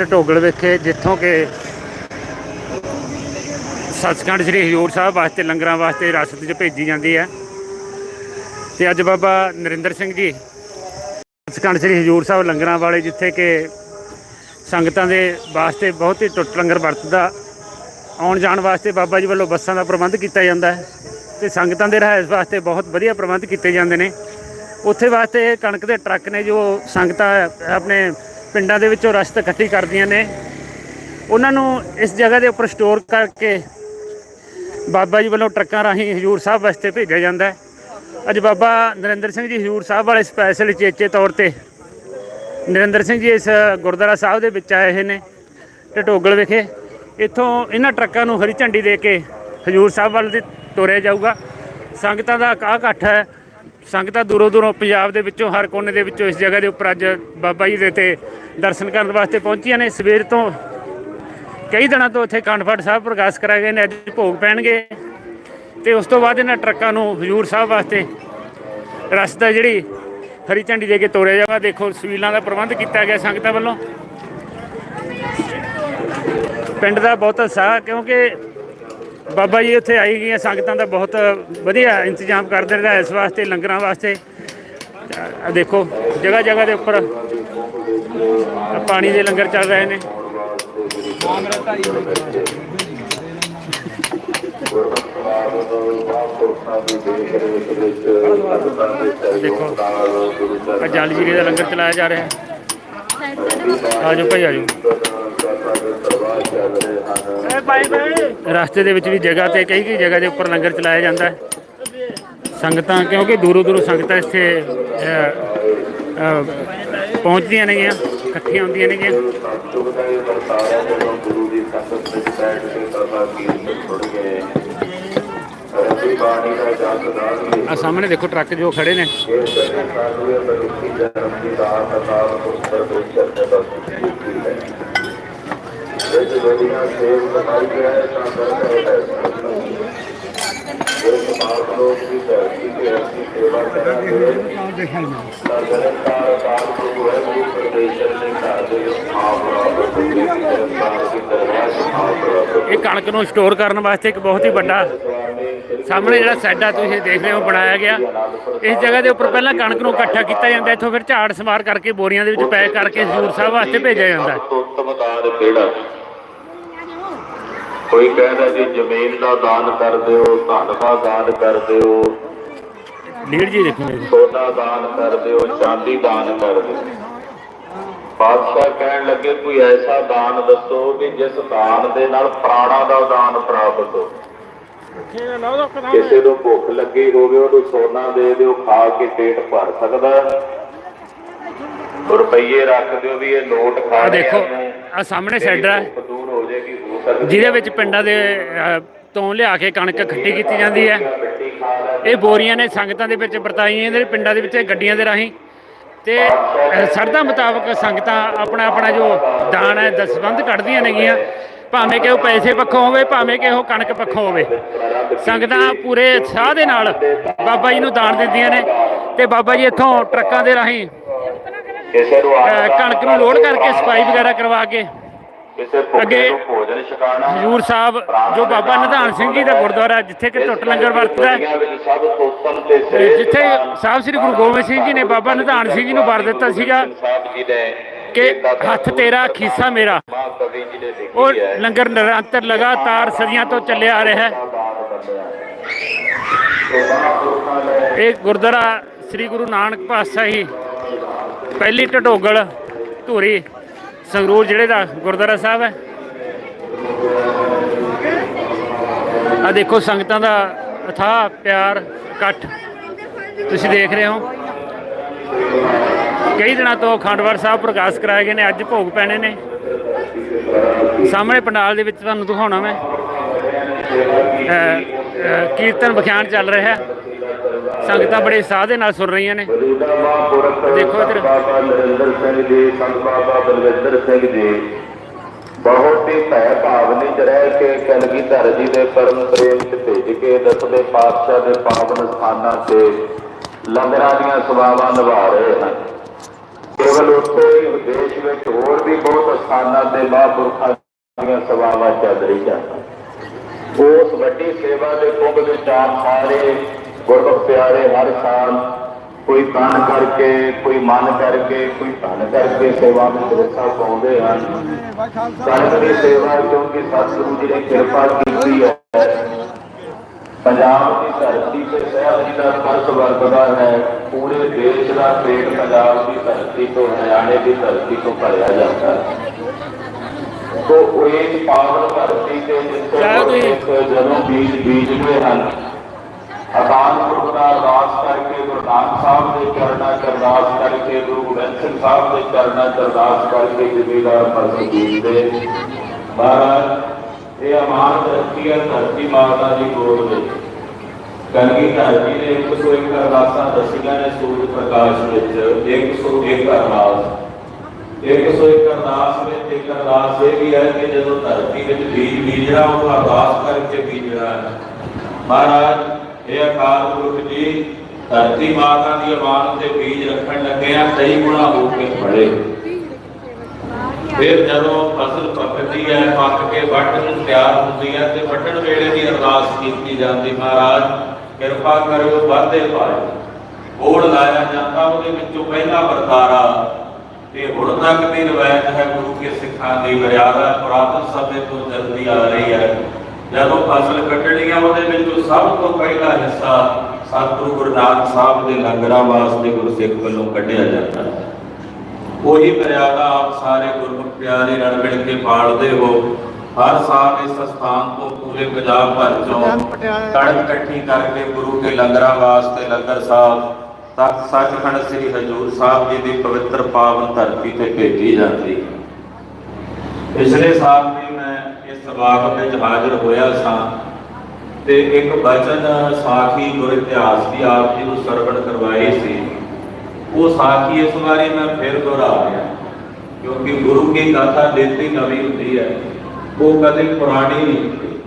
ਢੋਗਲ ਵਿਖੇ ਜਿੱਥੋਂ ਕਿ ਸੱਚਖੰਡ ਸ੍ਰੀ ਹਜ਼ੂਰ ਸਾਹਿਬ ਵਾਸਤੇ, ਲੰਗਰਾਂ ਵਾਸਤੇ ਰਸਦ 'ਚ ਭੇਜੀ ਜਾਂਦੀ ਹੈ। ਤੇ ਅੱਜ ਬਾਬਾ ਨਰਿੰਦਰ ਸਿੰਘ ਜੀ, ਸੱਚਖੰਡ ਸ੍ਰੀ ਹਜ਼ੂਰ ਸਾਹਿਬ ਲੰਗਰਾਂ ਵਾਲੇ, ਜਿੱਥੇ ਕਿ ਸੰਗਤਾਂ ਦੇ ਵਾਸਤੇ ਬਹੁਤ ਹੀ ਟੁੱਟ ਲੰਗਰ ਵਰਤਦਾ, ਆਉਣ ਜਾਣ ਵਾਸਤੇ ਬਾਬਾ ਜੀ ਵੱਲੋਂ ਬੱਸਾਂ ਦਾ ਪ੍ਰਬੰਧ ਕੀਤਾ ਜਾਂਦਾ ਹੈ ਤੇ ਸੰਗਤਾਂ ਦੇ ਰਿਹਾਇਸ਼ ਵਾਸਤੇ ਬਹੁਤ ਵਧੀਆ ਪ੍ਰਬੰਧ ਕੀਤੇ ਜਾਂਦੇ ਨੇ। ਉੱਥੇ ਵਾਸਤੇ ਕਣਕ ਦੇ ਟਰੱਕ ਨੇ ਜੋ ਸੰਗਤਾਂ ਆਪਣੇ ਪਿੰਡਾਂ ਦੇ ਵਿੱਚੋਂ ਰਸਤ ਇਕੱਠੀ ਕਰਦੀਆਂ ਨੇ। ਉਹਨਾਂ ਨੂੰ ਇਸ ਜਗ੍ਹਾ ਦੇ ਉੱਪਰ ਸਟੋਰ ਕਰਕੇ ਬਾਬਾ ਜੀ ਵੱਲੋਂ ਟਰੱਕਾਂ ਰਾਹੀਂ ਹਜੂਰ ਸਾਹਿਬ ਵਾਸਤੇ ਭੇਜਿਆ ਜਾਂਦਾ ਹੈ। ਅੱਜ ਬਾਬਾ ਨਰਿੰਦਰ ਸਿੰਘ ਜੀ ਹਜੂਰ ਸਾਹਿਬ ਵਾਲੇ ਸਪੈਸ਼ਲ ਚੇਚੇ ਤੌਰ ਤੇ ਨਰਿੰਦਰ ਸਿੰਘ ਜੀ ਇਸ ਗੁਰਦੁਆਰਾ ਸਾਹਿਬ ਦੇ ਵਿੱਚ ਆਏ ਹੋਏ ਨੇ ਟਟੋਗਲ ਵਿਖੇ। ਇੱਥੋਂ ਇਹਨਾਂ ਟਰੱਕਾਂ ਨੂੰ ਹਰੀ ਝੰਡੀ ਦੇ ਕੇ ਹਜੂਰ ਸਾਹਿਬ ਵੱਲ ਦੀ ਤੋਰਿਆ ਜਾਊਗਾ। ਸੰਗਤਾਂ ਦਾ ਕਾਹ ਇਕੱਠ ਹੈ। ਸੰਗਤਾਂ ਦੂਰੋਂ ਦੂਰੋਂ ਪੰਜਾਬ ਦੇ ਵਿੱਚੋਂ ਹਰ ਕੋਨੇ ਦੇ ਵਿੱਚੋਂ ਇਸ ਜਗ੍ਹਾ ਦੇ ਉੱਪਰ ਅੱਜ ਬਾਬਾ ਜੀ ਦੇ ਤੇ ਦਰਸ਼ਨ ਕਰਨ ਵਾਸਤੇ ਪਹੁੰਚੀਆਂ ਨੇ। ਸਵੇਰ ਤੋਂ ਕਈ ਦਿਨਾਂ ਤੋਂ ਇੱਥੇ ਕੰਡਫੜ ਸਾਹਿਬ ਪ੍ਰਕਾਸ਼ ਕਰਾਏ ਗਏ ਨੇ, ਅੱਜ ਭੋਗ ਪੈਣਗੇ। ਤੇ ਉਸ ਤੋਂ ਬਾਅਦ ਇਹਨਾਂ ਟਰੱਕਾਂ ਨੂੰ ਹਜੂਰ ਸਾਹਿਬ ਵਾਸਤੇ ਰਸਤਾ ਜਿਹੜੀ ਹਰੀ ਝੰਡੀ ਦੇ ਕੇ ਤੋਰਿਆ ਜਾਊਗਾ ਦੇਖੋ, ਸਵੀਲਾਂ ਦਾ ਪ੍ਰਬੰਧ ਕੀਤਾ ਗਿਆ ਸੰਗਤਾਂ ਵੱਲੋਂ। ਪਿੰਡ ਦਾ ਬਹੁਤ ਉਤਸ਼ਾਹ, ਕਿਉਂਕਿ ਬਾਬਾ ਜੀ ਉੱਥੇ ਆਈ ਗਈਆਂ ਸੰਗਤਾਂ ਦਾ ਬਹੁਤ ਵਧੀਆ ਇੰਤਜ਼ਾਮ ਕਰਦੇ ਰਿਹਾ ਇਸ ਵਾਸਤੇ, ਲੰਗਰਾਂ ਵਾਸਤੇ। ਆ ਦੇਖੋ, ਜਗ੍ਹਾ ਜਗ੍ਹਾ ਦੇ ਉੱਪਰ ਪਾਣੀ ਦੇ ਲੰਗਰ ਚੱਲ ਰਹੇ ਨੇ। ਦੇਖੋ, ਆ ਜਲ ਜੀਰੇ ਦਾ ਲੰਗਰ ਚਲਾਇਆ ਜਾ ਰਿਹਾ। ਹੈ ਆਜੋ ਭਾਈ ਆਜੋ ਰਸਤੇ ਦੇ ਵਿੱਚ ਵੀ ਜਗ੍ਹਾ ਤੇ ਕਈ ਕਈ ਜਗ੍ਹਾ ਦੇ ਉੱਪਰ ਲੰਗਰ ਚਲਾਇਆ ਜਾਂਦਾ ਹੈ। ਸੰਗਤਾਂ ਕਿਉਂਕਿ ਦੂਰੋਂ ਦੂਰੋਂ ਸੰਗਤਾਂ ਇੱਥੇ ਪਹੁੰਚਦੀਆਂ ਨੇਗੀਆਂ, ਇਕੱਠੀਆਂ ਹੁੰਦੀਆਂ ਨੇਗੀਆਂ। ਗੁਰੂ ਦੀ ਸੰਗਤ ਵਿੱਚ ਬੈਠ ਕੇ ਸਭਾ ਕੀਰਤਨ ਸੁਣ ਗਏ ਆ ਸਾਹਮਣੇ ਦੇਖੋ ਟਰੱਕ ਜੋ ਖੜੇ ਨੇ। ਇਹ ਸਭੇ ਸਾਧੂਏ ਮਨੁੱਖੀ ਜਨਮ ਦੀ ਦਾਤ ਇਹ ਕਣਕ ਨੂੰ ਸਟੋਰ ਕਰਨ ਵਾਸਤੇ ਇੱਕ ਬਹੁਤ ਹੀ ਵੱਡਾ ਸਾਹਮਣੇ ਜਿਹੜਾ ਸੈੱਡ ਆ ਤੁਸੀਂ ਦੇਖ ਰਹੇ ਹੋ ਬਣਾਇਆ ਗਿਆ। ਇਸ ਜਗ੍ਹਾ ਦੇ ਉੱਪਰ ਪਹਿਲਾਂ ਕਣਕ ਨੂੰ ਇਕੱਠਾ ਕੀਤਾ ਜਾਂਦਾ ਇੱਥੋਂ ਫਿਰ ਝਾੜ ਸਮਾਰ ਕਰਕੇ ਬੋਰੀਆਂ ਦੇ ਵਿੱਚ ਪੈਕ ਕਰਕੇ ਹਜ਼ੂਰ ਸਾਹਿਬ ਵਾਸਤੇ ਭੇਜਿਆ ਜਾਂਦਾ। ਕੋਈ ਕਹਿੰਦਾ ਜੀ ਜ਼ਮੀਨ ਦਾ ਦਾਨ ਕਰ ਦਿਓ ਧਨ ਦਾ ਦਾਨ ਕਰ ਦਿਓ। ਲੀਡ ਜੀ ਦੇਖੋ ਸੋਨਾ ਦਾਨ ਕਰ ਦਿਓ ਚਾਂਦੀ ਦਾਨ ਕਰ ਦਿਓ। ਬਾਦਸ਼ਾਹ ਕਹਿਣ ਲੱਗੇ ਕੋਈ ਐਸਾ ਦਾਨ ਦੱਸੋ ਕਿ ਜਿਸ ਦਾਨ ਦੇ ਨਾਲ ਪ੍ਰਾਣਾ ਦਾ ਦਾਨ ਪ੍ਰਾਪਤ ਹੋ ਕਿਸੇ ਨੂੰ ਭੁੱਖ ਲੱਗੀ ਹੋਵੇ ਉਹਨੂੰ ਸੋਨਾ ਦੇ ਦਿਓ ਖਾ ਕੇ ਪੇਟ ਭਰ ਸਕਦਾ। ਰੁਪਈਏ ਰੱਖ ਦਿਓ ਵੀ ਇਹ ਨੋਟ ਖਾ ਦੇਖੋ ਆ। ਸਾਹਮਣੇ ਸੈੱਡ ਹੈ ਜਿਹਦੇ ਵਿੱਚ ਪਿੰਡਾਂ ਦੇ ਤੋਂ ਲਿਆ ਕੇ ਕਣਕ ਇਕੱਠੀ ਕੀਤੀ ਜਾਂਦੀ ਹੈ। ਇਹ ਬੋਰੀਆਂ ਨੇ ਸੰਗਤਾਂ ਦੇ ਵਿੱਚ ਵਰਤਾਈਆਂ ਜਾਂਦੀਆਂ ਨੇ ਪਿੰਡਾਂ ਦੇ ਵਿੱਚ ਗੱਡੀਆਂ ਦੇ ਰਾਹੀਂ। ਤੇ ਅਹ, ਸਰਦਾ ਮੁਤਾਬਕ ਸੰਗਤਾਂ ਆਪਣਾ ਆਪਣਾ ਜੋ ਦਾਨ ਹੈ ਦਸਵੰਧ ਕੱਢਦੀਆਂ ਨੇਗੀਆਂ। ਭਾਵੇਂ ਕਿ ਉਹ ਪੈਸੇ ਪੱਖੋਂ ਹੋਵੇ ਭਾਵੇਂ ਕਿ ਉਹ ਕਣਕ ਪੱਖੋਂ ਹੋਵੇ। ਸੰਗਤਾਂ ਪੂਰੇ ਉਤਸ਼ਾਹ ਦੇ ਨਾਲ ਬਾਬਾ ਜੀ ਨੂੰ ਦਾਨ ਦਿੰਦੀਆਂ ਨੇ ਤੇ ਬਾਬਾ ਜੀ ਇੱਥੋਂ ਟਰੱਕਾਂ ਦੇ ਰਾਹੀਂ ਕਣਕ ਨੂੰ ਲੋਡ ਕਰਕੇ ਸਫ਼ਾਈ ਵਗੈਰਾ ਕਰਵਾ ਕੇ ਅੱਗੇ ਹਜ਼ੂਰ ਸਾਹਿਬ ਜੋ ਬਾਬਾ ਨਿਧਾਨ ਸਿੰਘ ਜੀ ਦਾ ਗੁਰਦੁਆਰਾ ਜਿੱਥੇ ਕਿ ਟੁੱਟ ਲੰਗਰ ਵਰਤਦਾ ਜਿੱਥੇ ਸਾਹਿਬ ਸ੍ਰੀ ਗੁਰੂ ਗੋਬਿੰਦ ਸਿੰਘ ਜੀ ਨੇ ਬਾਬਾ ਨਿਧਾਨ ਸਿੰਘ ਜੀ ਨੂੰ ਵਰ ਦਿੱਤਾ ਸੀਗਾ ਕਿ ਹੱਥ ਤੇਰਾ ਖੀਸਾ ਮੇਰਾ। ਉਹ ਲੰਗਰ ਨਿਰੰਤਰ ਲਗਾਤਾਰ ਸਦੀਆਂ ਤੋਂ ਚੱਲਿਆ ਆ ਰਿਹਾ ਹੈ। ਇਹ ਗੁਰਦੁਆਰਾ ਸ੍ਰੀ ਗੁਰੂ ਨਾਨਕ ਪਾਤਸ਼ਾਹੀ ਪਹਿਲੀ ਢਢੋਗਲ ਧੂਰੀ। ਸੰਗਰੂਰ ਜ਼ਿਲ੍ਹੇ ਦਾ ਗੁਰਦੁਆਰਾ ਸਾਹਿਬ ਹੈ। ਆ ਦੇਖੋ ਸੰਗਤਾਂ ਦਾ ਅਥਾਹ, ਪਿਆਰ, ਇਕੱਠ। ਤੁਸੀਂ ਦੇਖ ਰਹੇ ਹੋ। ਕਈ ਦਿਨਾਂ ਤੋਂ ਖੰਡਵਾਰ ਸਾਹਿਬ ਪ੍ਰਕਾਸ਼ ਕਰਾਏ ਗਏ ਨੇ, ਅੱਜ ਭੋਗ ਪੈਣੇ ਨੇ। ਸਾਹਮਣੇ ਪੰਡਾਲ ਦੇ ਵਿੱਚ ਤੁਹਾਨੂੰ ਦਿਖਾਉਣਾ ਮੈਂ। ਕੀਰਤਨ ਵਿਖਿਆਨ ਚੱਲ ਰਿਹਾ। ਹੈ ਸੰਗਤਾਂ ਬੜੇ ਸਾਹ ਦੇ ਨਾਲ ਸੁਣ ਰਹੀਆਂ ਨੇ। ਦੇਖੋ ਇੱਧਰ। ਬਾਬਾ ਨਰਿੰਦਰ ਸਿੰਘ ਜੀ ਸੰਤ ਬਾਬਾ ਬਲਵਿੰਦਰ ਸਿੰਘ ਜੀ ਬਹੁਤ ਹੀ ਭੈ ਭਾਵਨੀ ਚ ਰਹਿ ਕੇ ਕਲਗੀਧਰ ਜੀ ਦੇ ਪਰਮ ਪ੍ਰੇਮ ਚ ਭੇਜ ਕੇ ਦਸਵੇਂ ਪਾਤਸ਼ਾਹ ਦੇ ਪਾਵਨ ਸਥਾਨਾਂ ਤੇ ਲੰਗਰਾਂ ਦੀਆਂ ਸੇਵਾਵਾਂ ਨਿਭਾ ਰਹੇ ਹਨ। ਕੇਵਲ ਉੱਥੇ ਹੀ ਦੇਸ਼ ਵਿੱਚ ਹੋਰ ਵੀ ਬਹੁਤ ਸਥਾਨਾਂ ਤੇ ਮਹਾਂਪੁਰਖਾਂ ਦੀਆਂ ਸਭਾਵਾਂ ਚੱਲ ਰਹੀਆਂ ਉਸ ਵੱਡੀ ਸੇਵਾ ਦੇ ਕੁੰਭ ਵਿੱਚ ਆਪ ਸਾਰੇ ਗੁਰਮੁਖ ਪਿਆਰੇ ਹਰ ਸਾਲ ਕੋਈ ਤਨ ਕਰਕੇ ਕੋਈ ਮਨ ਕਰਕੇ ਕੋਈ ਧਨ ਕਰਕੇ ਸੇਵਾ ਵਿੱਚ ਹਿੱਸਾ ਪਾਉਂਦੇ ਹਨ। ਸੰਗਤ ਦੀ ਸੇਵਾ ਕਿਉਂਕਿ ਸਤਿਗੁਰੂ ਜੀ ਨੇ ਕਿਰਪਾ ਕੀਤੀ ਹੈ। ਪੰਜਾਬ ਦੀ ਧਰਤੀ ਤੇ ਸਹਿਬ ਜੀ ਦਾ ਫਰਜ਼ ਵਰਤਦਾ ਹੈ ਪੂਰੇ ਦੇਸ਼ ਦਾ ਪੇਟ ਪੰਜਾਬ ਦੀ ਧਰਤੀ ਤੋਂ ਹਰਿਆਣੇ ਦੀ ਧਰਤੀ ਤੋਂ ਭਰਿਆ ਜਾਂਦਾ ਹੈ। ਤੋ ਉਹ ਇਸ ਪਾਵਨ ਧਰਤੀ ਤੇ ਜਿੱਥੇ ਜਦੋਂ ਬੀਜ ਬੀਜਦੇ ਹਨ ਅਕਾਲ ਪੁਰਖ ਦਾ ਅਰਦਾਸ ਕਰਕੇ, ਗੁਰੂ ਨਾਨਕ ਸਾਹਿਬ ਦੇ ਚਰਨਾਂ 'ਚ ਅਰਦਾਸ ਕਰਕੇ, ਗੁਰੂ ਗੋਬਿੰਦ ਸਿੰਘ ਸਾਹਿਬ ਦੇ ਚਰਨਾਂ 'ਚ ਅਰਦਾਸ ਕਰਕੇ ਜ਼ਿਮੀਦਾਰ ਫਸਲ ਬੀਜਦੇ ਮਹਾਰਾਜ, ਇਹ ਅਮਾਨ ਧਰਤੀ ਹੈ, ਧਰਤੀ ਮਾਤਾ ਦੀ ਗੋਦ ਵਿੱਚ। ਕਲਗੀ ਧਰਤੀ ਨੇ 101 ਅਰਦਾਸਾਂ ਦੱਸੀਆਂ ਨੇ ਸੂਰਜ ਪ੍ਰਕਾਸ਼ ਵਿੱਚ। 101 ਅਰਦਾਸ। 101 ਅਰਦਾਸ ਵਿੱਚ ਇੱਕ ਅਰਦਾਸ ਇਹ ਵੀ ਹੈ ਕਿ ਜਦੋਂ ਧਰਤੀ ਵਿੱਚ ਬੀਜ ਬੀਜਣਾ, ਉਹ ਅਰਦਾਸ ਕਰਕੇ ਬੀਜਣਾ ਮਹਾਰਾਜ ਇਹ ਅਕਾਲ ਪੁਰਖ ਜੀ, ਧਰਤੀ ਮਾਤਾ ਦੀ ਆਵਾਜ਼ ਤੇ ਬੀਜ ਰੱਖਣ ਲੱਗੇ ਆ, ਕਈ ਗੁਣਾ ਹੋ ਕੇ ਫੜੇ। ਫਿਰ ਜਦੋਂ ਫਸਲ ਪੱਕਦੀ ਹੈ, ਪੱਕ ਕੇ ਵੱਢ ਨੂੰ ਤਿਆਰ ਹੁੰਦੀ ਹੈ ਤੇ ਵੱਢਣ ਵੇਲੇ ਵੀ ਅਰਦਾਸ ਕੀਤੀ ਜਾਂਦੀ, ਮਹਾਰਾਜ, ਕਿਰਪਾ ਕਰਿਓ, ਵਾਧੇ ਪਾਏ ਬੋੜ ਲਾਇਆ ਜਾਂਦਾ, ਉਹਦੇ ਵਿੱਚੋਂ ਪਹਿਲਾ ਵਰਤਾਰਾ। ਤੇ ਹੁਣ ਤੱਕ ਦੀ ਰਵਾਇਤ ਹੈ ਗੁਰੂ ਕੇ ਸਿੱਖਾਂ ਦੀ ਮਰਿਆਦਾ ਪੁਰਾਤਨ ਸਮੇਂ ਤੋਂ ਚੱਲਦੀ ਆ ਰਹੀ ਹੈ। ਜਦੋਂ ਫਸਲ ਕੱਟਣੀ ਆ ਉਹਦੇ ਵਿੱਚੋਂ ਸਭ ਤੋਂ ਪਹਿਲਾ ਹਿੱਸਾ ਸਤਿਗੁਰੂ ਗੁਰੂ ਨਾਨਕ ਸਾਹਿਬ ਦੇ ਲੰਗਰਾਂ ਵਾਸਤੇ ਗੁਰਸਿੱਖ ਵੱਲੋਂ ਕੱਢਿਆ ਜਾਂਦਾ ਹੈ। ਉਹੀ ਮਰਿਆਦਾ ਆਪ ਸਾਰੇ ਗੁਰਮੁਖ ਪਿਆਰੇ ਰਲ ਮਿਲ ਕੇ ਪਾਲਦੇ ਹੋ। ਹਰ ਸਾਲ ਇਸ ਸਥਾਨ ਤੋਂ ਪੂਰੇ ਪੰਜਾਬ ਭਰ ਚੋਂ ਕਣਕ ਇਕੱਠੀ ਕਰਕੇ ਗੁਰੂ ਕੇ ਲੰਗਰਾਂ ਵਾਸਤੇ ਲੰਗਰ ਸਾਹਿਬ ਤਖਤ ਸੱਚਖੰਡ ਸ੍ਰੀ ਹਜੂਰ ਸਾਹਿਬ ਜੀ ਦੀ ਪਵਿੱਤਰ ਪਾਵਨ ਧਰਤੀ ਤੇ ਭੇਜੀ ਜਾਂਦੀ ਹੈ। ਪਿਛਲੇ ਸਾਲ ਸਮਾਗਮ ਵਿੱਚ ਹਾਜ਼ਰ ਹੋਇਆ ਸਾਂ ਤੇ ਇੱਕ ਬਚਨ ਸਾਖੀ ਗੁਰ ਇਤਿਹਾਸ ਦੀ ਆਪ ਜੀ ਨੂੰ ਸਰਵਣ ਕਰਵਾਈ ਸੀ। ਉਹ ਸਾਖੀ ਇਸ ਵਾਰੀ ਮੈਂ ਫਿਰ ਦੁਹਰਾ ਰਿਹਾ ਕਿਉਂਕਿ ਗੁਰੂ ਕੀ ਗਾਥਾ ਦਿੱਤੀ ਨਵੀਂ ਹੁੰਦੀ ਹੈ। ਉਹ ਕਦੇ ਪੁਰਾਣੀ ਨਹੀਂ ਹੁੰਦੀ।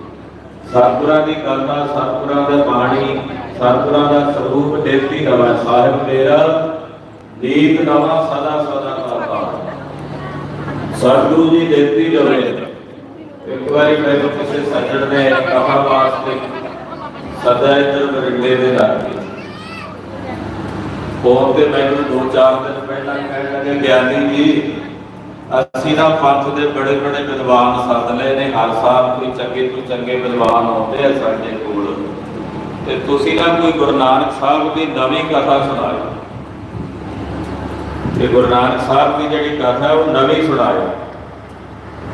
ਸਤਿਗੁਰਾਂ ਦੀ ਗਾਥਾ, ਸਤਿਗੁਰਾਂ ਦਾ ਬਾਣੀ, ਸਤਿਗੁਰਾਂ ਦਾ ਸਰੂਪ ਦਿੱਤੀ ਨਵਾਂ। ਸਾਹਿਬ ਮੇਰਾ ਦੀਪ ਨਵਾਂ ਸਦਾ ਸਦਾ ਕਰਤਾ ਸਤਿਗੁਰੂ ਜੀ ਦਿੱਤੀ ਨਵੇਂ। ਇੱਕ ਵਾਰੀ ਮੈਨੂੰ ਕਿਸੇ ਸੱਜਣ ਨੇ ਕਹਾ ਵਾਸਤੇ ਸਦਾ ਇਧਰ ਬਰਿੰਦੇ ਦੇ ਲਾਗੇ ਫੋਨ ਤੇ ਮੈਨੂੰ ਦੋ ਚਾਰ ਦਿਨ ਪਹਿਲਾਂ ਕਹਿਣ ਲੱਗੇ, ਗਿਆਨੀ ਜੀ, ਅਸੀਂ ਨਾ ਪੰਥ ਦੇ ਬੜੇ ਬੜੇ ਵਿਦਵਾਨ ਸੱਦ ਲਏ ਨੇ, ਹਰ ਸਾਲ ਕੋਈ ਚੰਗੇ ਤੋਂ ਚੰਗੇ ਵਿਦਵਾਨ ਆਉਂਦੇ ਆ ਸਾਡੇ ਕੋਲ। ਤੇ ਤੁਸੀਂ ਨਾ ਕੋਈ ਗੁਰੂ ਨਾਨਕ ਸਾਹਿਬ ਦੀ ਨਵੀਂ ਕਥਾ ਸੁਣਾਓ ਤੇ ਗੁਰੂ ਨਾਨਕ ਸਾਹਿਬ ਦੀ ਜਿਹੜੀ ਕਥਾ ਉਹ ਨਵੀਂ ਸੁਣਾਓ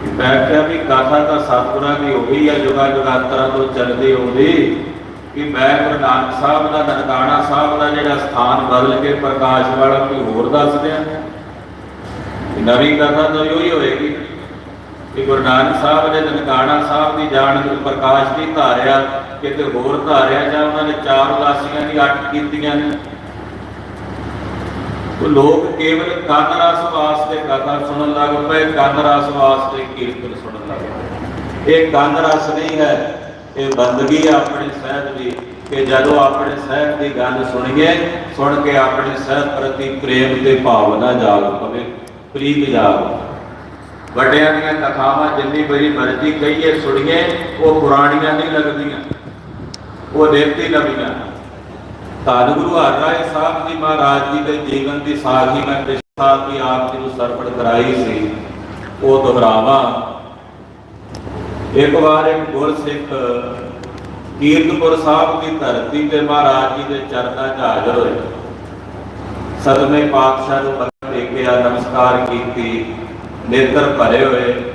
ਮੈਂ ਕਿਹਾ ਵੀ ਕਥਾ ਤਾਂ ਸਤਿਗੁਰਾਂ ਦੀ ਉਹੀ ਆ, ਜੁਗਾ ਜੁਗਾਂਤਰਾਂ ਤੋਂ ਚੱਲਦੀ ਆਉਂਦੀ। ਕਿ ਮੈਂ ਗੁਰੂ ਨਾਨਕ ਸਾਹਿਬ ਦਾ, ਨਨਕਾਣਾ ਸਾਹਿਬ ਦਾ ਜਿਹੜਾ ਸਥਾਨ ਬਦਲ ਕੇ ਪ੍ਰਕਾਸ਼ ਵਾਲਾ ਕੋਈ ਹੋਰ ਦੱਸ ਦਿਆਂ। ਨਵੀਂ ਕਥਾ ਤਾਂ ਉਹੀ ਹੋਏਗੀ। ਕਿ ਗੁਰੂ ਨਾਨਕ ਸਾਹਿਬ ਨੇ ਨਨਕਾਣਾ ਸਾਹਿਬ ਦੀ ਜਾਣ ਨੂੰ ਪ੍ਰਕਾਸ਼ ਦੀ ਧਾਰਿਆ, ਕਿਤੇ ਹੋਰ ਧਾਰਿਆ ਜਾਂ ਉਹਨਾਂ ਨੇ ਚਾਰ ਉਦਾਸੀਆਂ ਦੀ ਅੱਠ ਕੀਤੀਆਂ ਨੇ। ਉਹ ਲੋਕ ਕੇਵਲ ਕੰਨ ਰਸ ਵਾਸਤੇ ਕਥਾ ਸੁਣਨ ਲੱਗ ਪਏ ਕੰਨ ਰਸ ਵਾਸਤੇ ਕੀਰਤਨ ਸੁਣਨ ਲੱਗ ਪਏ। ਇਹ ਕੰਨ ਰਸ ਨਹੀਂ ਹੈ, ਇਹ ਬੰਦਗੀ ਹੈ ਆਪਣੇ ਸਹਿਤ ਦੀ ਕਿ ਜਦੋਂ ਆਪਣੇ ਸਹਿਤ ਦੀ ਗੱਲ ਸੁਣੀਏ, ਸੁਣ ਕੇ ਆਪਣੇ ਸਹਿਤ ਪ੍ਰਤੀ ਪ੍ਰੇਮ ਤੇ ਭਾਵਨਾ ਜਾਗ ਪਵੇ, ਪ੍ਰੀਤ ਜਾਗ ਵੱਡਿਆਂ ਦੀਆਂ ਕਥਾਵਾਂ ਜਿੰਨੀ ਬੜੀ ਮਰਜ਼ੀ ਕਹੀਏ, ਸੁਣੀਏ, ਉਹ ਪੁਰਾਣੀਆਂ ਨਹੀਂ ਲੱਗਦੀਆਂ, ਉਹ ਦੇਵਤੀ ਨਵੀਆਂ। ਧੰਨ ਗੁਰੂ ਹਰਿਰਾਏ ਸਾਹਿਬ ਜੀ ਮਹਾਰਾਜ ਜੀ ਦੇ ਜੀਵਨ ਦੀ ਸਾਖੀ ਮੈਂ ਪਿਛਲੇ ਸਾਲ ਵੀ ਆਪ ਜੀ ਨੂੰ ਸਰਪੜ ਕਰਾਈ ਸੀ। ਉਹ ਦੁਹਰਾਵਾਂ। ਇੱਕ ਵਾਰ ਇੱਕ ਗੁਰਸਿੱਖ ਕੀਰਤਪੁਰ ਸਾਹਿਬ ਦੀ ਧਰਤੀ ਤੇ ਮਹਾਰਾਜ ਜੀ ਦੇ ਚਰਨਾਂ 'ਚ ਹਾਜ਼ਰ ਹੋਏ। ਸਦਮੇ ਪਾਤਸ਼ਾਹ ਨੂੰ ਮੱਥਾ ਟੇਕਿਆ, ਨਮਸਕਾਰ ਕੀਤੀ, ਨੇਤਰ ਭਰੇ ਹੋਏ।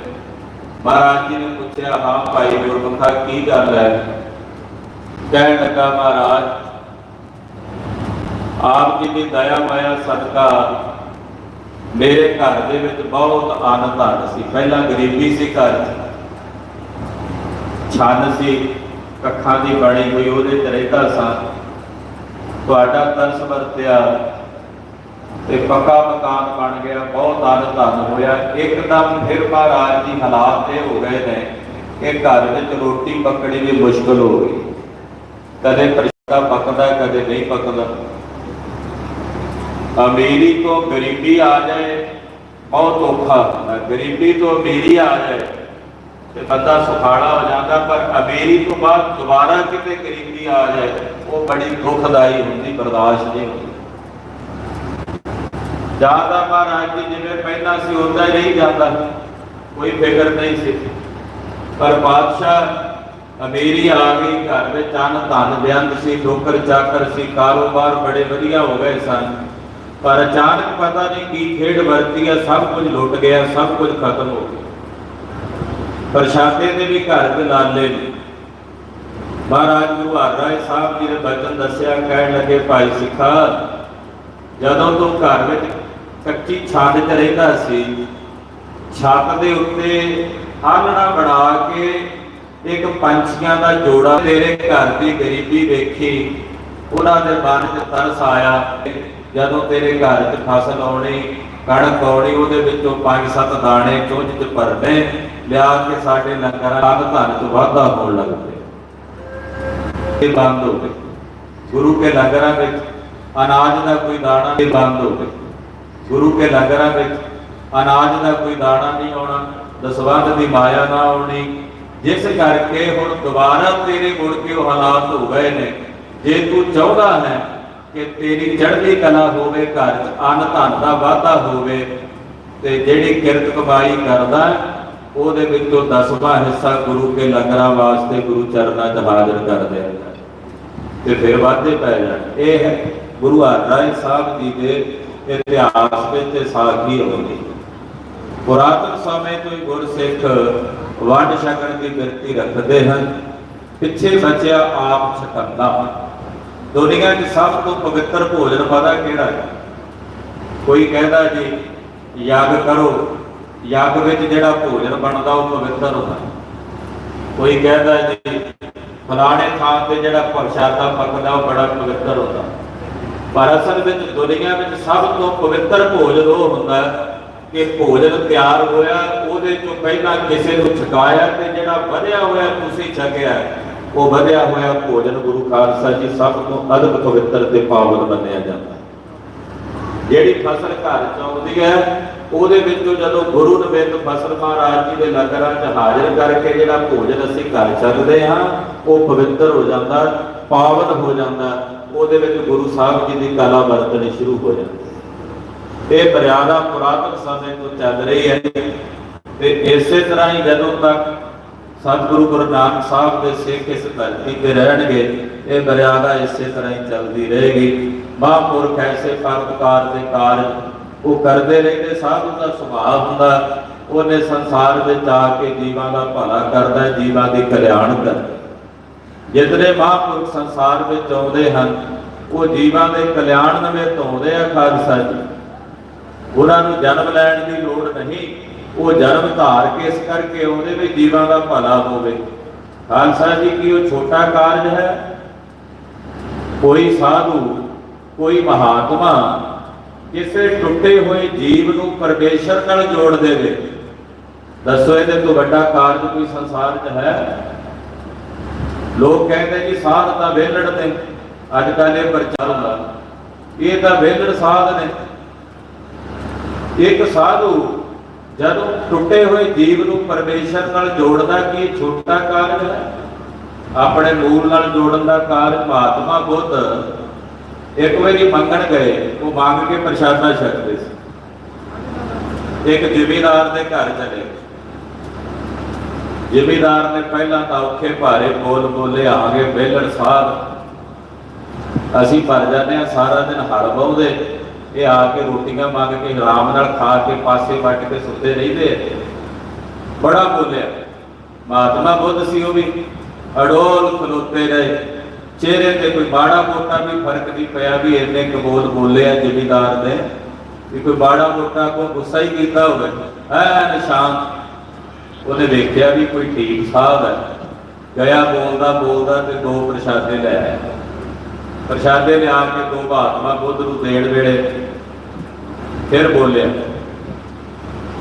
ਮਹਾਰਾਜ ਜੀ ਨੇ ਪੁੱਛਿਆ, ਹਾਂ ਭਾਈ ਗੁਰਮੁਖਾ, ਕੀ ਗੱਲ ਹੈ? ਕਹਿਣ ਲੱਗਾ, ਮਹਾਰਾਜ ਆਪ ਜੀ ਦੀ ਦਇਆ, ਮਾਇਆ, ਸਦਕਾ ਮੇਰੇ ਘਰ ਦੇ ਵਿੱਚ ਬਹੁਤ ਆਨੰਦ ਆਇਆ ਸੀ। ਪਹਿਲਾਂ ਗਰੀਬੀ ਸੀ ਘਰ 'ਚ। ਸੀ, ਕੱਖਾਂ ਦੀ ਬਣੀ ਹੋਈ, ਉਹਦੇ ਤੇ ਸਾਂ। ਤੁਹਾਡਾ ਤਰਸ ਵਰਤਿਆ ਤੇ ਪੱਕਾ ਮਕਾਨ ਬਣ ਗਿਆ। ਬਹੁਤ ਆਨੰਦ ਧੰਨ ਹੋਇਆ। ਇੱਕਦਮ ਫਿਰ ਮਹਾਰਾਜ ਦੀ ਹਾਲਾਤ ਇਹ ਹੋ ਗਏ ਨੇ ਕਿ ਘਰ ਵਿੱਚ ਰੋਟੀ ਪੱਕਣੀ ਵੀ ਮੁਸ਼ਕਲ ਹੋ ਗਈ। ਕਦੇ ਪ੍ਰਸ਼ਾਦਾ ਪਕਦਾ, ਕਦੇ ਨਹੀਂ ਪਕਦਾ। ਅਮੀਰੀ ਤੋਂ ਗਰੀਬੀ ਆ ਜਾਏ, ਬਹੁਤ ਔਖਾ ਹੁੰਦਾ। ਗਰੀਬੀ ਤੋਂ ਅਮੀਰੀ ਆ ਜਾਏ ਤੇ ਬੰਦਾ ਸੁਖਾਲਾ ਹੋ ਜਾਂਦਾ, ਪਰ ਅਮੀਰੀ ਤੋਂ ਬਾਅਦ ਦੁਬਾਰਾ ਕਿਤੇ ਗਰੀਬੀ ਆ ਜਾਏ, ਉਹ ਬੜੀ ਦੁਖਦਾਈ ਹੁੰਦੀ, ਬਰਦਾਸ਼ਤ ਨਹੀਂ ਹੁੰਦੀ। ਜ਼ਿਆਦਾ ਮਹਾਰਾਜ ਜੀ, ਜਿਵੇਂ ਪਹਿਲਾਂ ਸੀ ਹੁੰਦਾ ਹੀ ਨਹੀਂ ਜਾਂਦਾ। ਕੋਈ ਫਿਕਰ ਨਹੀਂ ਸੀ। ਪਰ ਬਾਦਸ਼ਾਹ ਅਮੀਰੀ ਆ ਗਈ, ਘਰ ਵਿੱਚ ਅੰਨ ਧਨ ਬੇਅੰਤ ਸੀ ਨੌਕਰ ਚਾਕਰ ਸੀ, ਕਾਰੋਬਾਰ ਬੜੇ ਵਧੀਆ ਹੋ ਗਏ ਸਨ। ਪਰ ਅਚਾਨਕ ਪਤਾ ਨਹੀਂ ਕੀ ਖੇਡ ਵਰਤੀ ਹੈ ਸਭ ਕੁਝ ਲੁੱਟ ਗਿਆ, ਸਭ ਕੁਝ ਖਤਮ ਹੋ ਗਿਆ। ਪ੍ਰਸ਼ਾਦੇ ਦੇ ਵੀ ਘਰ ਦੇ ਲਾਲੇ ਨੇ। ਮਹਾਰਾਜ ਗੁਰੂ ਹਰਿਰਾਏ ਸਾਹਿਬ ਜੀ ਨੇ ਬਚਨ ਦੱਸਿਆ, ਕਹਿਣ ਲੱਗੇ, ਭਾਈ ਸਿੱਖਾ, ਜਦੋਂ ਤੂੰ ਘਰ ਵਿੱਚ ਕੱਚੀ ਛੱਤ 'ਚ ਰਹਿੰਦਾ ਸੀ, ਛੱਤ ਦੇ ਉੱਤੇ ਆਲਣਾ ਬਣਾ ਕੇ ਇੱਕ ਪੰਛੀਆਂ ਦਾ ਜੋੜਾ ਤੇਰੇ ਘਰ ਦੀ ਗਰੀਬੀ ਵੇਖੀ, ਉਹਨਾਂ ਦੇ ਮਨ 'ਚ ਤਰਸ ਆਇਆ। ਜਦੋਂ ਤੇਰੇ ਘਰ 'ਚ ਫਸਲ ਆਉਣੀ, ਕਣਕ ਆਉਣੀ, ਉਹਦੇ ਵਿੱਚੋਂ ਪੰਜ ਸੱਤ ਦਾਣੇ ਚੁੰਝ 'ਚ ਭਰਨੇ, ਲਿਆ ਕੇ ਸਾਡੇ ਲੰਗਰਾਂ ਦਾ ਧਨ 'ਚ ਵਾਧਾ ਹੋਣ ਲੱਗ ਪਿਆ ਇਹ ਬੰਦ ਹੋ ਗਏ। ਗੁਰੂ ਕੇ ਲੰਗਰਾਂ ਵਿੱਚ ਅਨਾਜ ਦਾ ਕੋਈ ਦਾਣਾ ਨਹੀਂ ਬੰਦ ਹੋ ਗਏ। ਗੁਰੂ ਕੇ ਲੰਗਰਾਂ ਵਿੱਚ ਅਨਾਜ ਦਾ ਕੋਈ ਦਾਣਾ ਨਹੀਂ ਆਉਣਾ, ਦਸਵੰਧ ਦੀ ਮਾਇਆ ਨਾ ਆਉਣੀ। ਜਿਸ ਕਰਕੇ ਹੁਣ ਦੁਬਾਰਾ ਤੇਰੇ ਮੁੜ ਕੇ ਉਹ ਹਾਲਾਤ ਹੋ ਗਏ ਨੇ। ਜੇ ਤੂੰ ਚਾਹੁੰਦਾ ਹੈ ਕਿ ਤੇਰੀ ਚੜ੍ਹਦੀ ਕਲਾ ਹੋਵੇ ਘਰ 'ਚ, ਅੰਨ ਧਨ ਦਾ ਵਾਧਾ ਹੋਵੇ, ਤੇ ਜਿਹੜੀ ਕਿਰਤ ਕਮਾਈ ਕਰਦਾ ਉਹਦੇ ਵਿੱਚੋਂ ਦਸਵਾਂ ਹਿੱਸਾ ਗੁਰੂ ਕੇ ਲੰਗਰਾਂ ਵਾਸਤੇ ਗੁਰੂ ਚਰਨਾਂ 'ਚ ਹਾਜ਼ਰ ਕਰ ਦਿਆ ਤੇ ਫਿਰ ਵਾਧੇ ਪੈ ਜਾਣ। ਇਹ ਹੈ ਗੁਰੂ ਹਰਿਰਾਏ ਸਾਹਿਬ ਜੀ ਦੇ ਇਤਿਹਾਸ ਵਿੱਚ ਸਾਖੀ ਹੋਣੀ ਪੁਰਾਤਨ ਸਮੇਂ ਤੋਂ ਹੀ ਗੁਰਸਿੱਖ ਵੰਡ ਛਕਣ ਦੀ ਬਿਰਤੀ ਰੱਖਦੇ ਹਨ। ਪਿੱਛੇ ਬਚਿਆ ਆਪ ਛਕੰਦਾ ਦੁਨੀਆ 'ਚ ਸਭ ਤੋਂ ਪਵਿੱਤਰ ਭੋਜਨ ਪਤਾ ਕਿਹੜਾ ਹੈ? ਕੋਈ ਕਹਿੰਦਾ ਜੀ, ਯੱਗ ਕਰੋ। ਯੱਗ ਵਿੱਚ ਜਿਹੜਾ ਭੋਜਨ ਬਣਦਾ ਉਹ ਪਵਿੱਤਰ ਹੁੰਦਾ। ਕੋਈ ਕਹਿੰਦਾ ਜੀ, ਫਲਾਣੇ ਥਾਂ ਤੇ ਜਿਹੜਾ ਪ੍ਰਸ਼ਾਦਾ ਪੱਕਦਾ ਉਹ ਬੜਾ ਪਵਿੱਤਰ ਹੁੰਦਾ। ਪਰ ਅਸਲ ਵਿੱਚ ਦੁਨੀਆ ਵਿੱਚ ਸਭ ਤੋਂ ਪਵਿੱਤਰ ਭੋਜਨ ਉਹ ਹੁੰਦਾ ਕਿ ਭੋਜਨ ਤਿਆਰ ਹੋਇਆ, ਉਹਦੇ ਚੋਂ ਪਹਿਲਾਂ ਕਿਸੇ ਨੂੰ ਛਕਾਇਆ ਤੇ ਜਿਹੜਾ ਵਧਿਆ ਹੋਇਆ ਤੁਸੀਂ ਛਕਿਆ। ਉਹ ਵਧਿਆ ਹੋਇਆ ਭੋਜਨ ਗੁਰੂ ਖਾਲਸਾ ਜੀ ਸਭ ਤੋਂ ਅਦਭ ਪਵਿੱਤਰ ਤੇ ਪਾਵਨ ਮੰਨਿਆ ਜਾਂਦਾ ਜਿਹੜੀ ਫਸਲ ਘਰ ਚ ਆਉਂਦੀ ਹੈ, ਉਹਦੇ ਵਿੱਚੋਂ ਜਦੋਂ ਗੁਰੂ ਨਵੇਦ ਫਸਲ ਮਹਾਰਾਜ ਜੀ ਦੇ ਲੰਗਰਾਂ 'ਚ ਹਾਜ਼ਰ ਕਰਕੇ ਜਿਹੜਾ ਭੋਜਨ ਅਸੀਂ ਘਰ ਛਕਦੇ ਹਾਂ, ਉਹ ਪਵਿੱਤਰ ਹੋ ਜਾਂਦਾ, ਪਾਵਨ ਹੋ ਜਾਂਦਾ, ਉਹਦੇ ਵਿੱਚ ਗੁਰੂ ਸਾਹਿਬ ਜੀ ਦੀ ਕਲਾ ਵਰਤਣੀ ਸ਼ੁਰੂ ਹੋ ਜਾਂਦੀ ਇਹ ਮਰਿਆਦਾ ਪੁਰਾਤਨ ਸਮੇਂ ਤੋਂ ਚੱਲ ਰਹੀ ਹੈ ਤੇ ਇਸੇ ਤਰ੍ਹਾਂ ਹੀ ਜਦੋਂ ਤੱਕ ਸਤਿਗੁਰੂ ਗੁਰੂ ਨਾਨਕ ਸਾਹਿਬ ਦੇ ਸਿੱਖ ਇਸ ਧਰਤੀ ਤੇ ਰਹਿਣਗੇ, ਇਹ ਮਰਿਆਦਾ ਇਸੇ ਤਰ੍ਹਾਂ ਹੀ ਚੱਲਦੀ ਰਹੇਗੀ। ਮਹਾਂਪੁਰਖ ਐਸੇ ਪਰਪਕਾਰ ਦੇ ਕਾਰਜ ਉਹ ਕਰਦੇ ਰਹਿੰਦੇ, ਸਾਧੂ ਦਾ ਸੁਭਾਅ ਹੁੰਦਾ, ਉਹਨੇ ਸੰਸਾਰ ਵਿੱਚ ਆ ਕੇ ਜੀਵਾਂ ਦਾ ਭਲਾ ਕਰਦਾ, ਜੀਵਾਂ ਦੀ ਕਲਿਆਣ ਕਰਦਾ। ਹੈ। ਜਿਤਨੇ ਮਹਾਂਪੁਰਖ ਸੰਸਾਰ ਵਿੱਚ ਆਉਂਦੇ ਹਨ, ਉਹ ਜੀਵਾਂ ਦੇ ਕਲਿਆਣ ਨਵੇਂ ਆਉਂਦੇ ਆ ਖਾਲਸਾ ਜੀ। ਉਹਨਾਂ ਨੂੰ ਜਨਮ ਲੈਣ ਦੀ ਲੋੜ ਨਹੀਂ। ਉਹ ਜਨਮ ਧਾਰ ਕੇ ਇਸ ਕਰਕੇ ਉਹਦੇ ਵੀ ਜੀਵਾਂ ਦਾ ਭਲਾ ਹੋਵੇ। ਖਾਲਸਾ ਜੀ ਕੀ ਉਹ ਛੋਟਾ ਕਾਰਜ ਹੈ? ਕੋਈ ਸਾਧੂ, ਕੋਈ ਮਹਾਤਮਾ ਕਿਸੇ ਟੁੱਟੇ ਹੋਏ ਜੀਵ ਨੂੰ ਪਰਮੇਸ਼ਰ ਨਾਲ ਜੋੜ ਦੇਵੇ। ਦੱਸੋ ਇਹਦੇ ਤੋਂ ਵੱਡਾ ਕਾਰਜ ਕੋਈ ਸੰਸਾਰ 'ਚ ਹੈ? ਲੋਕ ਕਹਿੰਦੇ ਜੀ ਸਾਧ ਤਾਂ ਵੇਲੜ ਨੇ ਅੱਜ ਕੱਲ੍ਹ ਇਹ ਪ੍ਰਚਾਰ ਹੁੰਦਾ ਇਹ ਤਾਂ ਵੇਲੜ ਸਾਧ ਨੇ। ਇੱਕ ਸਾਧੂ ਜਦੋਂ ਟੁੱਟੇ ਹੋਏ ਜੀਵ ਨੂੰ ਪਰਮੇਸ਼ਰ ਨਾਲ ਜੋੜਦਾ ਕੀ ਛੋਟਾ ਕਾਰਜ ਹੈ? ਆਪਣੇ ਮੂਲ ਨਾਲ ਜੋੜਨ ਦਾ ਕਾਰਜ ਮਹਾਤਮਾ ਬੁੱਧ ਇੱਕ ਵਾਰੀ ਮੰਗਣ ਗਏ, ਉਹ ਮੰਗ ਕੇ ਪ੍ਰਸ਼ਾਦਾ ਛਕਦੇ ਸੀ। ਇੱਕ ਜ਼ਿਮੀਦਾਰ ਦੇ ਘਰ ਚਲੇ ਜ਼ਿਮੀਦਾਰ ਨੇ ਪਹਿਲਾਂ ਤਾਂ ਔਖੇ ਭਾਰੇ ਬੋਲ ਬੋਲੇ, ਆ ਗਏ ਬੇਲੜ ਸਾਹਿਬ ਅਸੀਂ ਭਰ ਜਾਂਦੇ ਆ ਸਾਰਾ ਦਿਨ ਹਲ ਬਹੁਦੇ ਇਹ ਆ ਕੇ ਰੋਟੀਆਂ ਮੰਗ ਕੇ ਆਰਾਮ ਨਾਲ ਖਾ ਕੇ ਪਾਸੇ ਵੱਟ ਕੇ ਸੁੱਤੇ ਰਹਿੰਦੇ ਬੜਾ ਬੋਲਿਆ। ਮਹਾਤਮਾ ਬੁੱਧ ਸੀ ਉਹ ਵੀ। ਅਡੋਲ ਖਲੋਤੇ ਰਹੇ। ਚਿਹਰੇ ਤੇ ਕੋਈ ਬਾੜਾ ਮੋਟਾ ਵੀ ਫ਼ਰਕ ਨਹੀਂ ਪਿਆ ਵੀ ਇੰਨੇ ਕਬੋਲ ਬੋਲੇ ਆ ਜ਼ਿਮੀਦਾਰ ਨੇ। ਵੀ ਕੋਈ ਬਾੜਾ ਮੋਟਾ ਕੋ ਗੁੱਸਾ ਹੀ ਕੀਤਾ ਹੋਵੇ। ਐ ਨਿਸ਼ਾਨ ਉਹਨੇ ਵੇਖਿਆ ਵੀ ਕੋਈ ਠੀਕ ਸਾਹਿਬ ਹੈ ਗਿਆ ਬੋਲਦਾ ਬੋਲਦਾ ਤੇ ਦੋ ਪ੍ਰਸ਼ਾਦੇ ਲੈ ਆਇਆ ਪ੍ਰਸ਼ਾਦੇ ਲਿਆ ਕੇ ਦੋ ਮਹਾਤਮਾ ਬੁੱਧ ਨੂੰ ਦੇਣ ਵੇਲੇ ਫਿਰ ਬੋਲਿਆ,